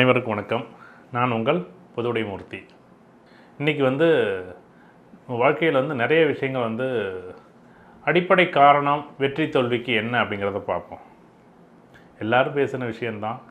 அனைவருக்கும் வணக்கம். நான் உங்கள் புதுவுடை மூர்த்தி இன்றைக்கி வந்து வாழ்க்கையில் வந்து நிறைய விஷயங்கள் வந்து அடிப்படை காரணம் வெற்றி தோல்விக்கு என்ன அப்படிங்கிறத பார்ப்போம். எல்லாரும் பேசின விஷயந்தான்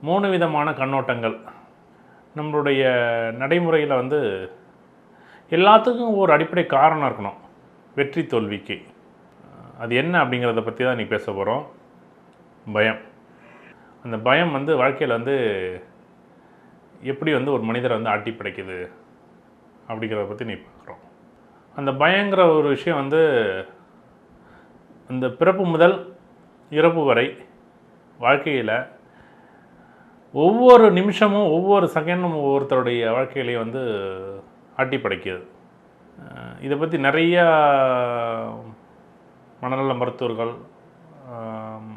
மூணு விதமான கண்ணோட்டங்கள். நம்மளுடைய நடைமுறையில் வந்து எல்லாத்துக்கும் ஒரு அடிப்படை காரணம் இருக்கணும். வெற்றி தோல்விக்கு. அது என்ன அப்படிங்கிறத பற்றி தான் இன்றைக்கி பேச போகிறோம் பயம். அந்த பயம் வந்து வாழ்க்கையில் வந்து எப்படி வந்து ஒரு மனிதரை வந்து ஆட்டி படைக்குது அப்படிங்கிறத பற்றி நீ பார்க்குறோம். அந்த பயங்கிற ஒரு விஷயம் வந்து இந்த பிறப்பு முதல் இறப்பு வரை வாழ்க்கையில் ஒவ்வொரு நிமிஷமும் ஒவ்வொரு செகண்டும் ஒவ்வொருத்தருடைய வாழ்க்கையிலையும் வந்து ஆட்டி படைக்குது. இதை பற்றி நிறையா மனநல மருத்துவர்கள்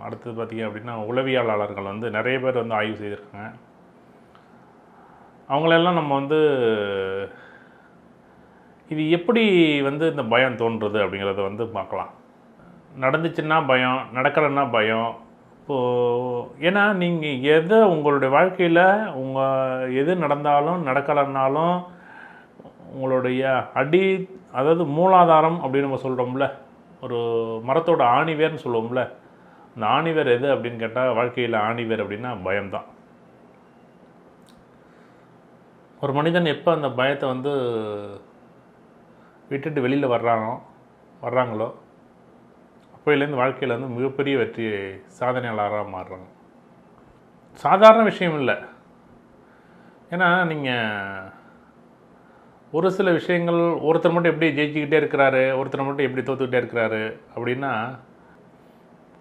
அடுத்தது பார்த்திங்க அப்படின்னா உளவியலாளர்கள் வந்து நிறைய பேர் வந்து ஆய்வு செய்திருக்காங்க. அவங்களெல்லாம் நம்ம வந்து இது எப்படி வந்து இந்த பயம் தோன்றுறது அப்படிங்கிறத வந்து பார்க்கலாம். நடந்துச்சுன்னா பயம் நடக்கலைன்னா பயம். இப்போது ஏன்னா நீங்கள் எதை உங்களுடைய வாழ்க்கையில் உங்கள் எது நடந்தாலும் நடக்கலைன்னாலும் உங்களுடைய அடி அதாவது மூலாதாரம் அப்படின்னு நம்ம சொல்கிறோம்ல ஒரு மரத்தோட ஆணிவேர்னு சொல்லுவோம்ல இந்த ஆணிவர் எது அப்படின்னு கேட்டால் வாழ்க்கையில் ஆணிவர் அப்படின்னா பயம்தான். ஒரு மனிதன் எப்போ அந்த பயத்தை வந்து விட்டுட்டு வெளியில் வர்றானோ வர்றாங்களோ அப்போயிலேருந்து வாழ்க்கையில் வந்து மிகப்பெரிய வெற்றி சாதனையாளராக மாறுறாங்க. சாதாரண விஷயம் இல்லை. ஏன்னா நீங்கள் ஒரு சில விஷயங்கள் ஒருத்தர் மட்டும் எப்படி ஜெயிச்சுக்கிட்டே இருக்கிறாரு ஒருத்தர் மட்டும் எப்படி தோத்துக்கிட்டே இருக்கிறாரு அப்படின்னா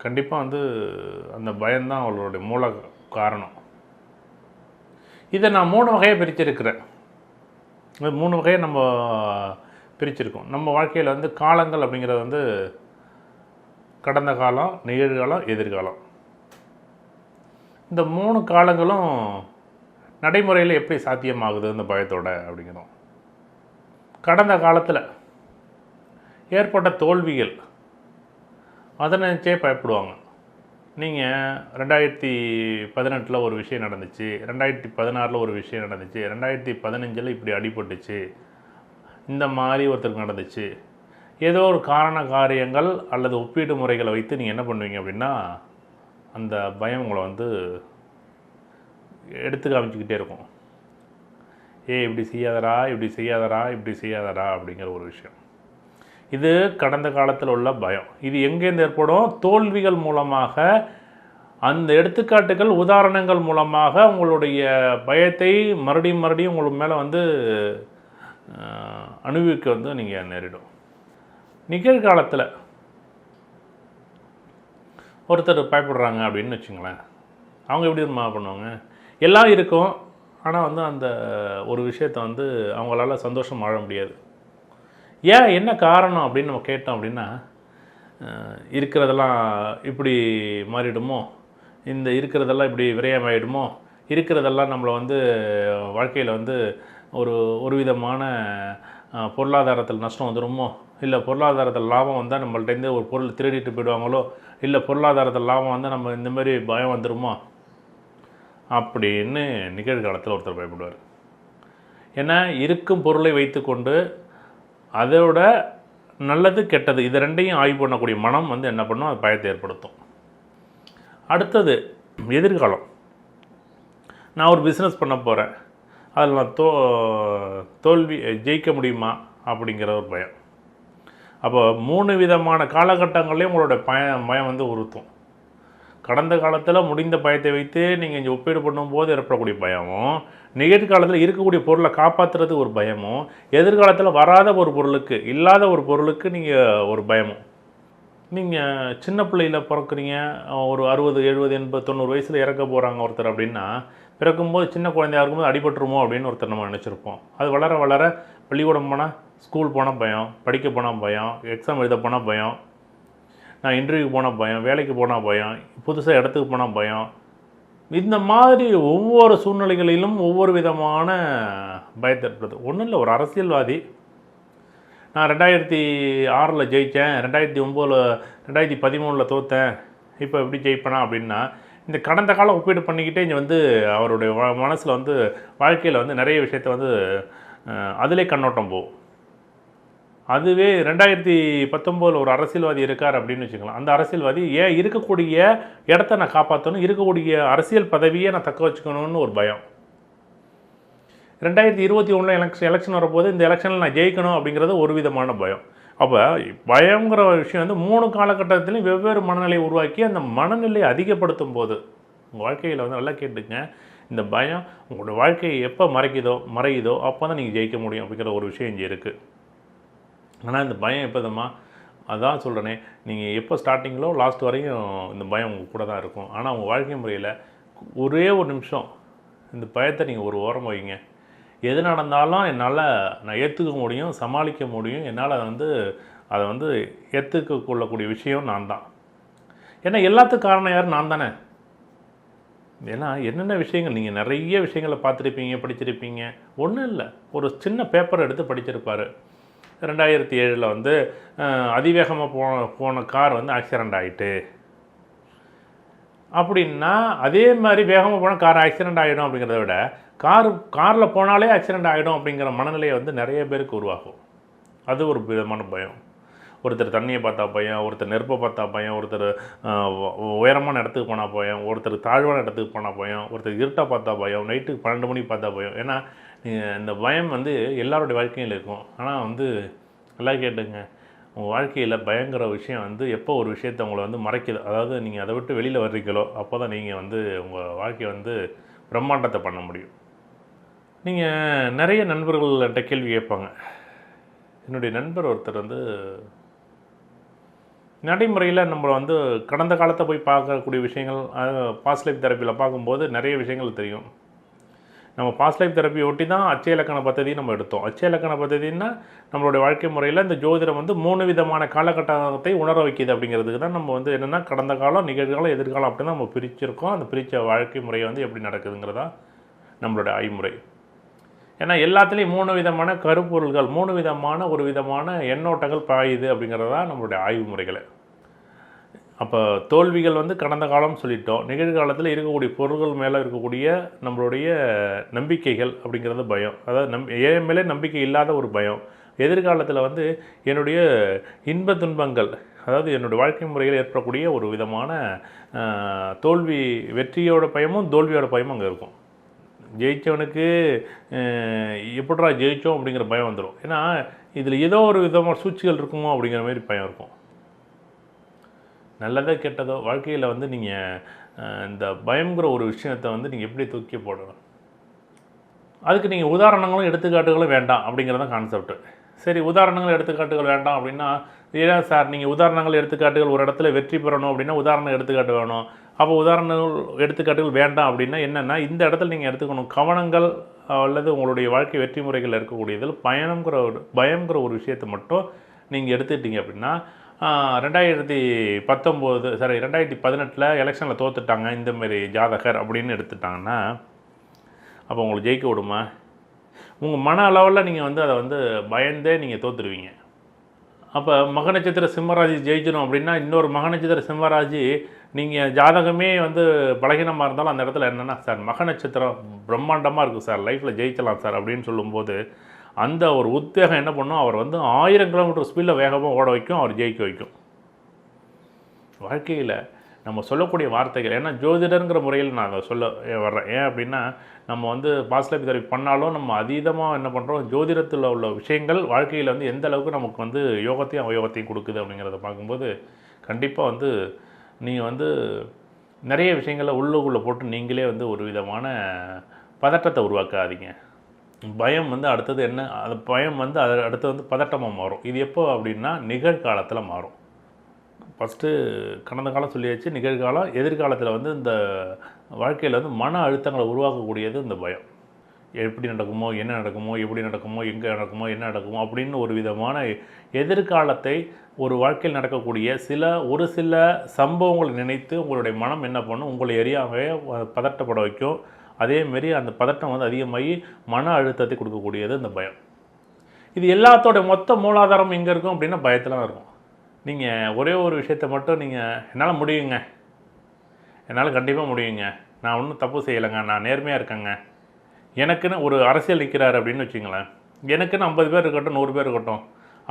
கண்டிப்பாக வந்து அந்த பயம்தான் அவளுடைய மூல காரணம். இதை நான் மூணு வகையை பிரிச்சிருக்கிறேன். இந்த மூணு வகையை நம்ம பிரிச்சிருக்கோம். நம்ம வாழ்க்கையில் வந்து காலங்கள் அப்படிங்கிறது வந்து கடந்த காலம் நிகழ்காலம் எதிர்காலம். இந்த மூணு காலங்களும் நடைமுறையில் எப்படி சாத்தியமாகுது இந்த பயத்தோட அப்படிங்கிறோம். கடந்த காலத்தில் ஏற்பட்ட தோல்விகள் அதை நினச்சே பயப்படுவாங்க. நீங்கள் ரெண்டாயிரத்தி பதினெட்டில் ஒரு விஷயம் நடந்துச்சு ரெண்டாயிரத்தி பதினாறில் ஒரு விஷயம் நடந்துச்சு ரெண்டாயிரத்தி பதினஞ்சில் இப்படி அடிபட்டுச்சு இந்த மாதிரி ஒருத்தருக்கு நடந்துச்சு. ஏதோ ஒரு காரண காரியங்கள் அல்லது ஒப்பீட்டு முறைகளை வைத்து நீங்கள் என்ன பண்ணுவீங்க அப்படின்னா அந்த பயம் உங்களை வந்து எடுத்து காமிச்சிக்கிட்டே இருக்கும். ஏ இப்படி செய்யாதடா இப்படி செய்யாதடா இப்படி செய்யாதடா அப்படிங்கிற ஒரு விஷயம். இது கடந்த காலத்தில் உள்ள பயம். இது எங்கேருந்து ஏற்படும்? தோல்விகள் மூலமாக அந்த எடுத்துக்காட்டுகள் உதாரணங்கள் மூலமாக உங்களுடைய பயத்தை மறுபடியும் மறுபடியும் உங்களுக்கு மேலே வந்து அனுபவிக்க வந்து நீங்கள் நேரிடும். நிகழ்காலத்தில் ஒருத்தர் பயப்படுறாங்க அப்படின்னு வச்சுங்களேன். அவங்க எப்படி தெரியுமா பண்ணுவாங்க? எல்லாம் இருக்கும் ஆனால் வந்து அந்த ஒரு விஷயத்தை வந்து அவங்களால சந்தோஷம் வாழ முடியாது. ஏன் என்ன காரணம் அப்படின்னு நம்ம கேட்டோம் அப்படின்னா இருக்கிறதெல்லாம் இப்படி மாறிடுமோ? இந்த இருக்கிறதெல்லாம் இப்படி விரயமாயிடுமோ? இருக்கிறதெல்லாம் நம்மளை வந்து வாழ்க்கையில் வந்து ஒரு ஒரு விதமான பொருளாதாரத்தில் நஷ்டம் வந்துடுமோ? இல்லை பொருளாதாரத்தில் லாபம் வந்தால் நம்மள்டேருந்து ஒரு பொருள் திருடிட்டு போயிடுவாங்களோ? இல்லை பொருளாதாரத்தில் லாபம் வந்தால் நம்ம இந்த மாதிரி பயம் வந்துடுமோ? அப்படின்னு நிகழ்காலத்தில் ஒருத்தர் பயப்படுவார். ஏன்னா இருக்கும் பொருளை வைத்துக்கொண்டு அதோட நல்லது கெட்டது இது ரெண்டையும் ஆய்வு பண்ணக்கூடிய மனம் வந்து என்ன பண்ணும்? அது பயத்தை ஏற்படுத்தும். அடுத்தது எதிர்காலம். நான் ஒரு பிஸ்னஸ் பண்ண போகிறேன் அதில் நான் தோ தோல்வி ஜெயிக்க முடியுமா? அப்படிங்கிற ஒரு பயம். அப்போ மூணு விதமான காலகட்டங்கள்லேயும் உங்களோட பயம் பயம் வந்து உறுத்தும். கடந்த காலத்தில் முடிந்த பயத்தை வைத்து நீங்கள் இங்கே ஒப்பீடு பண்ணும்போது ஏற்படக்கூடிய பயமும் நிகழ்காலத்தில் இருக்கக்கூடிய பொருளை காப்பாற்றுறது ஒரு பயமும் எதிர்காலத்தில் வராத ஒரு பொருளுக்கு இல்லாத ஒரு பொருளுக்கு நீங்கள் ஒரு பயமும் நீங்கள் சின்ன பிள்ளையில் பிறக்குறீங்க ஒரு அறுபது எழுபது எண்பது தொண்ணூறு வயசில் இறக்க போகிறாங்க ஒருத்தர் அப்படின்னா பிறக்கும்போது சின்ன குழந்தையா இருக்கும்போது அடிபட்டுருமோ அப்படின்னு ஒருத்தர் நம்ம நினச்சிருப்போம். அது வளர வளர பள்ளிக்கூடம் போனால் ஸ்கூல் போனால் பயம் படிக்க போனால் பயம் எக்ஸாம் எழுத போனால் பயம் நான் இன்டர்வியூ போனால் பயம் வேலைக்கு போனால் பயம் புதுசாக இடத்துக்கு போனால் பயம். இந்த மாதிரி ஒவ்வொரு சூழ்நிலைகளிலும் ஒவ்வொரு விதமான பயத்தை ஏற்படுது ஒன்றும் இல்லை ஒரு அரசியல்வாதி. நான் ரெண்டாயிரத்தி ஆறில் ஜெயித்தேன் ரெண்டாயிரத்தி ஒம்போதில் ரெண்டாயிரத்தி பதிமூணில் தோத்தேன். இப்போ எப்படி ஜெயிப்பேனா அப்படின்னா இந்த கடந்த காலம் ஒப்பீடு பண்ணிக்கிட்டே இங்கே வந்து அவருடைய மனசில் வந்து வாழ்க்கையில் வந்து நிறைய விஷயத்த வந்து அதிலே கண்ணோட்டம் போகும். அதுவே ரெண்டாயிரத்தி பத்தொம்போதில் ஒரு அரசியல்வாதி இருக்கார் அப்படின்னு வச்சுக்கலாம். அந்த அரசியல்வாதி ஏன் இருக்கக்கூடிய இடத்த நான் காப்பாற்றணும் இருக்கக்கூடிய அரசியல் பதவியை நான் தக்க வச்சுக்கணும்னு ஒரு பயம். ரெண்டாயிரத்தி இருபத்தி ஒன்றில் எலெக்ஷன் எலெக்ஷன் வரப்போது இந்த எலெக்ஷனில் நான் ஜெயிக்கணும் அப்படிங்கிறது ஒரு விதமான பயம். அப்போ பயங்கிற விஷயம் வந்து மூணு காலகட்டத்திலையும் வெவ்வேறு மனநிலையை உருவாக்கி அந்த மனநிலையை அதிகப்படுத்தும் போது உங்கள் வாழ்க்கையில் வந்து நல்லா கேட்டுங்க இந்த பயம் உங்களோட வாழ்க்கையை எப்போ மறைக்குதோ மறையுதோ அப்போ தான் நீங்கள் ஜெயிக்க முடியும் அப்படிங்கிற ஒரு விஷயம் இங்கே இருக்குது ஆனால் இந்த பயம் எப்போதம்மா அதான் சொல்கிறேனே நீங்கள் எப்போ ஸ்டார்டிங்கிலோ லாஸ்ட் வரையும் இந்த பயம் உங்கள் கூட தான் இருக்கும். ஆனால் உங்கள் வாழ்க்கை முறையில் ஒரே ஒரு நிமிஷம் இந்த பயத்தை நீங்கள் ஒரு ஓரம் வைங்க. எது நடந்தாலும் என்னால் நான் ஏற்றுக்க முடியும் சமாளிக்க முடியும். என்னால் அதை வந்து அதை வந்து ஏற்றுக்க கொள்ளக்கூடிய விஷயம் நான் தான். ஏன்னா எல்லாத்துக்கும் காரணம் யார்? நான் தானே. ஏன்னா என்னென்ன விஷயங்கள் நீங்கள் நிறைய விஷயங்களை பார்த்துருப்பீங்க படிச்சிருப்பீங்க ஒன்றும் இல்லை. ஒரு சின்ன பேப்பரை எடுத்து படிச்சிருப்பார் ரெண்டாயிரத்தி ஏழில் வந்து அதிவேகமாக போன போன கார் வந்து ஆக்சிடெண்ட் ஆகிட்டு அப்படின்னா அதே மாதிரி வேகமாக போனால் கார் ஆக்சிடெண்ட் ஆகிடும் அப்படிங்கிறத விட கார் காரில் போனாலே ஆக்சிடெண்ட் ஆகிடும் அப்படிங்கிற மனநிலையை வந்து நிறைய பேருக்கு உருவாகும் அது ஒரு விதமான பயம். ஒருத்தர் தண்ணியை பார்த்தா பயம் ஒருத்தர் நெருப்பை பார்த்தா பயம் ஒருத்தர் உயரமான இடத்துக்கு போனால் பயம் ஒருத்தர் தாழ்வான இடத்துக்கு போனால் பயம் ஒருத்தர் இருட்டை பார்த்தா பயம் நைட்டுக்கு பன்னெண்டு மணிக்கு பார்த்தா பயம். ஏன்னா இந்த பயம் வந்து எல்லாருடைய வாழ்க்கையில் இருக்கும். ஆனால் வந்து நல்லா கேட்டுங்க. உங்கள் வாழ்க்கையில் பயங்கர விஷயம் வந்து எப்போ ஒரு விஷயத்தை உங்களை வந்து மறைக்குது? அதாவது நீங்கள் அதை விட்டு வெளியில் வர்றீங்களோ அப்போ தான் நீங்கள் வந்து உங்கள் வாழ்க்கையை வந்து பிரம்மாண்டத்தை பண்ண முடியும். நீங்கள் நிறைய நண்பர்கள்ட்ட கேள்வி கேட்பாங்க. என்னுடைய நண்பர் ஒருத்தர் வந்து நடைமுறையில் நம்ம வந்து கடந்த காலத்தை போய் பார்க்கக்கூடிய விஷயங்கள் பாஸ்ட் லைஃப் தெரப்பியில் பார்க்கும்போது நிறைய விஷயங்கள் தெரியும். நம்ம பாஸ்ட் லைஃப் தெரப்பி ஒட்டி தான் அச்சய இலக்கண பദ്ധதி நம்ம எடுத்தோம். அச்சய இலக்கண பദ്ധதினா நம்மளுடைய வாழ்க்கை முறையில் இந்த ஜோதிடம் வந்து மூணு விதமான காலகட்டத்தை உணர வைக்கிது அப்படிங்கிறதுக்கு தான் நம்ம வந்து என்னென்னா கடந்த காலம் நிகழ்காலம் எதிர்காலம் அப்படின்னு நம்ம பிரிச்சிருக்கோம். அந்த பிரித்த வாழ்க்கை முறையை வந்து எப்படி நடக்குதுங்கிறதா நம்மளோட ஐமுறை. ஏன்னா எல்லாத்துலேயும் மூணு விதமான கருப்பொருள்கள் மூணு விதமான ஒரு விதமான எண்ணோட்டங்கள் பாயுது அப்படிங்கிறது தான் நம்மளுடைய ஆய்வு முறைகளை. அப்போ தோல்விகள் வந்து கடந்த காலம் சொல்லிட்டோம். நிகழ்காலத்தில் இருக்கக்கூடிய பொருள்கள் மேலே இருக்கக்கூடிய நம்மளுடைய நம்பிக்கைகள் அப்படிங்கிறது பயம். அதாவது நம் என் மேலே நம்பிக்கை இல்லாத ஒரு பயம். எதிர்காலத்தில் வந்து என்னுடைய இன்ப துன்பங்கள் அதாவது என்னுடைய வாழ்க்கை முறையில் ஏற்படக்கூடிய ஒரு விதமான தோல்வி வெற்றியோட பயமும் தோல்வியோட பயமும் அங்கே இருக்கும். ஜெயித்தவனுக்கு எப்படா ஜெயித்தோம் அப்படிங்கிற பயம் வந்துடும் ஏன்னா இதில் ஏதோ ஒரு விதமான சூழ்ச்சிகள் இருக்குமோ அப்படிங்கிற மாதிரி பயம் இருக்கும். நல்லதோ கெட்டதோ வாழ்க்கையில் வந்து நீங்கள் இந்த பயங்கிற ஒரு விஷயத்தை வந்து நீங்கள் எப்படி தூக்கி போடணும்? அதுக்கு நீங்கள் உதாரணங்களும் எடுத்துக்காட்டுகளும் வேண்டாம் அப்படிங்கிறது தான் கான்செப்ட் சரி உதாரணங்கள் எடுத்துக்காட்டுகள் வேண்டாம் அப்படின்னா ஏன் சார் நீங்கள் உதாரணங்கள் எடுத்துக்காட்டுகள் ஒரு இடத்துல வெற்றி பெறணும் அப்படின்னா உதாரணம் எடுத்துக்காட்டு வேணும். அப்போ உதாரணங்கள் எடுத்துக்காட்டுகள் வேண்டாம் அப்படின்னா என்னென்னா இந்த இடத்துல நீங்கள் எடுத்துக்கணும். கவனங்கள் அல்லது உங்களுடைய வாழ்க்கை வெற்றி முறைகள் இருக்கக்கூடியதில் பயணங்கிற ஒரு பயங்கிற ஒரு விஷயத்தை மட்டும் நீங்கள் எடுத்துக்கிட்டீங்க அப்படின்னா ரெண்டாயிரத்தி பத்தொம்போது சாரி ரெண்டாயிரத்தி பதினெட்டில் எலெக்ஷனில் தோத்துட்டாங்க இந்தமாரி ஜாதகர் அப்படின்னு எடுத்துட்டாங்கன்னா அப்போ உங்களுக்கு ஜெயிக்க விடுமா? உங்கள் மன அளவில் நீங்கள் வந்து அதை வந்து பயந்தே நீங்கள் தோத்துருவீங்க. அப்போ மக நட்சத்திர சிம்மராஜி ஜெயிக்கணும் அப்படின்னா இன்னொரு மக நட்சத்திர சிம்மராஜி நீங்கள் ஜாதகமே வந்து பலகீனமாக இருந்தாலும் அந்த இடத்துல என்னென்னா சார் மக நட்சத்திரம் பிரம்மாண்டமாக இருக்குது சார் லைஃப்பில் ஜெயிக்கலாம் சார் அப்படின்னு சொல்லும்போது அந்த ஒரு உத்வேகம் என்ன பண்ணும்? அவர் வந்து ஆயிரம் கிலோமீட்டர் ஸ்பீடில் வேகமாக ஓட வைக்கும் அவர் ஜெயிக்க வைக்கும். வாழ்க்கையில் நம்ம சொல்லக்கூடிய வார்த்தைகள் ஏன்னா ஜோதிடருங்கிற முறையில் நான் சொல்ல வர்றேன் ஏன் அப்படின்னா நம்ம வந்து பாஸ்லைஃப் தரவி பண்ணாலும் நம்ம அதீதமாக என்ன பண்ணுறோம் ஜோதிடத்தில் உள்ள விஷயங்கள் வாழ்க்கையில் வந்து எந்த அளவுக்கு நமக்கு வந்து யோகத்தையும் அவயோகத்தையும் கொடுக்குது அப்படிங்கிறத பார்க்கும்போது கண்டிப்பாக வந்து நீங்கள் வந்து நிறைய விஷயங்களை உள்ளுக்குள்ளே போட்டு நீங்களே வந்து ஒரு விதமான பதட்டத்தை உருவாக்காதீங்க. பயம் வந்து அடுத்தது என்ன? அது பயம் வந்து அது அடுத்து வந்து பதட்டமாக மாறும். இது எப்போ அப்படின்னா நிகழ்காலத்தில் மாறும். ஃபஸ்ட்டு கடந்த காலம் சொல்லியாச்சு நிகழ்காலம் எதிர்காலத்தில் வந்து இந்த வாழ்க்கையில் வந்து மன அழுத்தங்களை உருவாக்கக்கூடியது இந்த பயம். எப்படி நடக்குமோ என்ன நடக்குமோ எப்படி நடக்குமோ எங்கே நடக்குமோ என்ன நடக்குமோ அப்படின்னு ஒரு விதமான எதிர்காலத்தை ஒரு வாழ்க்கையில் நடக்கக்கூடிய சில ஒரு சில சம்பவங்களை நினைத்து உங்களுடைய மனம் என்ன பண்ணும்? உங்களை எரியாகவே பதட்டப்பட வைக்கும். அதேமாரி அந்த பதட்டம் வந்து அதிகமாகி மன அழுத்தத்தை கொடுக்கக்கூடியது அந்த பயம். இது எல்லாத்தோட மொத்த மூலாதாரம் எங்கே இருக்கும் அப்படின்னா பயத்தில் தான் இருக்கும். நீங்கள் ஒரே ஒரு விஷயத்த மட்டும் நீங்கள் என்னால் முடியுங்க. என்னால் கண்டிப்பாக முடியுங்க. நான் ஒன்றும் தப்பு செய்யலைங்க. நான் நேர்மையாக இருக்கேங்க. எனக்குன்னு ஒரு அரசியல் நிற்கிறார் அப்படின்னு வச்சுங்களேன். எனக்குன்னு ஐம்பது பேர் இருக்கட்டும் நூறு பேர் இருக்கட்டும்.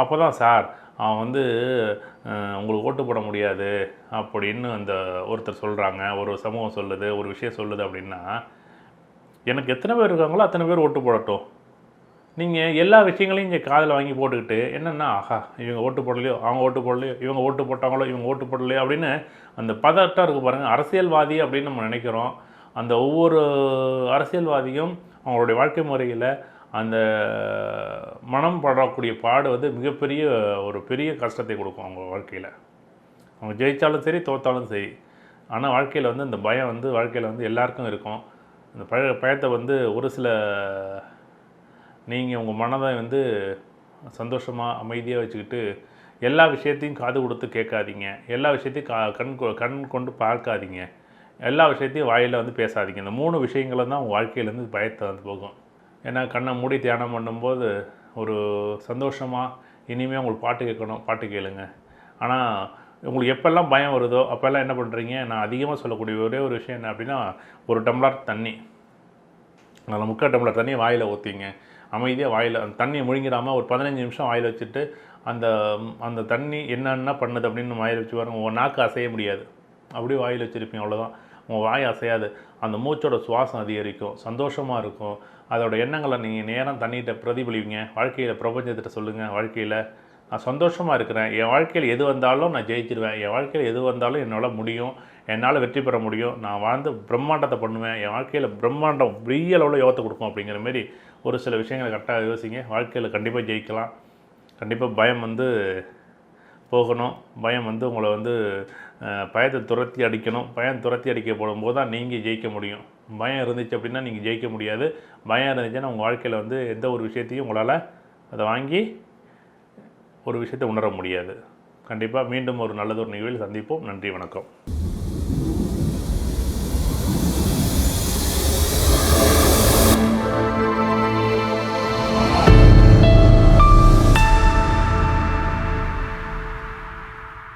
அப்போ தான் சார் அவன் வந்து உங்களுக்கு ஓட்டு போட முடியாது அப்படின்னு அந்த ஒருத்தர் சொல்கிறாங்க ஒரு சமூகம் சொல்லுது ஒரு விஷயம் சொல்லுது அப்படின்னா எனக்கு எத்தனை பேர் இருக்காங்களோ அத்தனை பேர் ஓட்டு போடட்டும். நீங்கள் எல்லா விஷயங்களையும் இங்கே காதில் வாங்கி போட்டுக்கிட்டு என்னென்னா ஆஹா இவங்க ஓட்டு போடலையோ அவங்க ஓட்டு போடலையோ இவங்க ஓட்டு போட்டாங்களோ இவங்க ஓட்டு போடலையோ அப்படின்னு அந்த பதட்டம் இருக்குது பாருங்கள் அரசியல்வாதி அப்படின்னு நம்ம நினைக்கிறோம். அந்த ஒவ்வொரு அரசியல்வாதியும் அவங்களுடைய வாழ்க்கை முறையில் அந்த மனம் படக்கூடிய பாடு வந்து மிகப்பெரிய ஒரு பெரிய கஷ்டத்தை கொடுக்கும் அவங்க வாழ்க்கையில். அவங்க ஜெயித்தாலும் சரி தோத்தாலும் சரி. ஆனால் வாழ்க்கையில் வந்து இந்த பயம் வந்து வாழ்க்கையில் வந்து எல்லாருக்கும் இருக்கும். இந்த பழ பயத்தை வந்து ஒரு சில நீங்கள் உங்கள் மனதை வந்து சந்தோஷமாக அமைதியாக வச்சுக்கிட்டு எல்லா விஷயத்தையும் காது கொடுத்து கேட்காதீங்க. எல்லா விஷயத்தையும் கா கண் கொ- கண் கொண்டு பார்க்காதீங்க. எல்லா விஷயத்தையும் வாயில் வந்து பேசாதீங்க. இந்த மூணு விஷயங்களும் தான் உங்கள் வாழ்க்கையிலேருந்து பயத்தை வந்து போகும். ஏன்னா கண்ணை மூடி தியானம் பண்ணும்போது ஒரு சந்தோஷமாக இனிமேல் உங்களுக்கு பாட்டு கேட்கணும். பாட்டு கேளுங்க. ஆனால் உங்களுக்கு எப்போல்லாம் பயம் வருதோ அப்போல்லாம் என்ன பண்ணுறீங்க நான் அதிகமாக சொல்லக்கூடிய ஒரே ஒரு விஷயம் என்ன அப்படின்னா ஒரு டம்ளர் தண்ணி. நல்ல முக்கால் டம்ளர் தண்ணியை வாயில் ஊற்றிங்க அமைதியாக வாயில் அந்த தண்ணியை முழுங்கிடாமல் ஒரு பதினஞ்சு நிமிஷம் வாயில் வச்சுட்டு அந்த அந்த தண்ணி என்னென்ன பண்ணுது அப்படின்னு வாயில் வச்சு பாருங்கள் உங்கள் நாக்கு அசைய முடியாது. அப்படியே வாயில் வச்சுருப்பீங்க அவ்வளோதான் உங்கள் வாய் அசையாது. அந்த மூச்சோட சுவாசம் அதிகரிக்கும் சந்தோஷமாக இருக்கும். அதோட எண்ணங்களை நீங்கள் நேரம் தண்ணிகிட்ட பிரதிபலிவிங்க வாழ்க்கையில் பிரபஞ்சத்திட்ட சொல்லுங்கள் வாழ்க்கையில் நான் சந்தோஷமாக இருக்கிறேன். என் வாழ்க்கையில் எது வந்தாலும் நான் ஜெயிச்சிருவேன். என் வாழ்க்கையில் எது வந்தாலும் என்னால் முடியும். என்னால் வெற்றி பெற முடியும். நான் வாழ்ந்து பிரம்மாண்டத்தை பண்ணுவேன். என் வாழ்க்கையில் பிரம்மாண்டம் பெரிய அளவில் யோகத்தை கொடுக்கும் அப்படிங்கிற மாரி ஒரு சில விஷயங்களை கரெக்டாக யோசிங்க. வாழ்க்கையில் கண்டிப்பாக ஜெயிக்கலாம். கண்டிப்பாக பயம் வந்து போகணும். பயம் வந்து உங்களை வந்து பயத்தை துரத்தி அடிக்கணும். பயம் துரத்தி அடிக்க போடும்போது தான் நீங்கள் ஜெயிக்க முடியும். பயம் இருந்துச்சு அப்படின்னா நீங்கள் ஜெயிக்க முடியாது. பயம் இருந்துச்சுன்னா உங்கள் வாழ்க்கையில் வந்து எந்த ஒரு விஷயத்தையும் உங்களால் அதை வாங்கி ஒரு விஷயத்தை உணர முடியாது. கண்டிப்பாக மீண்டும் ஒரு நல்லதொரு நிகழ்வில் சந்திப்போம். நன்றி வணக்கம்.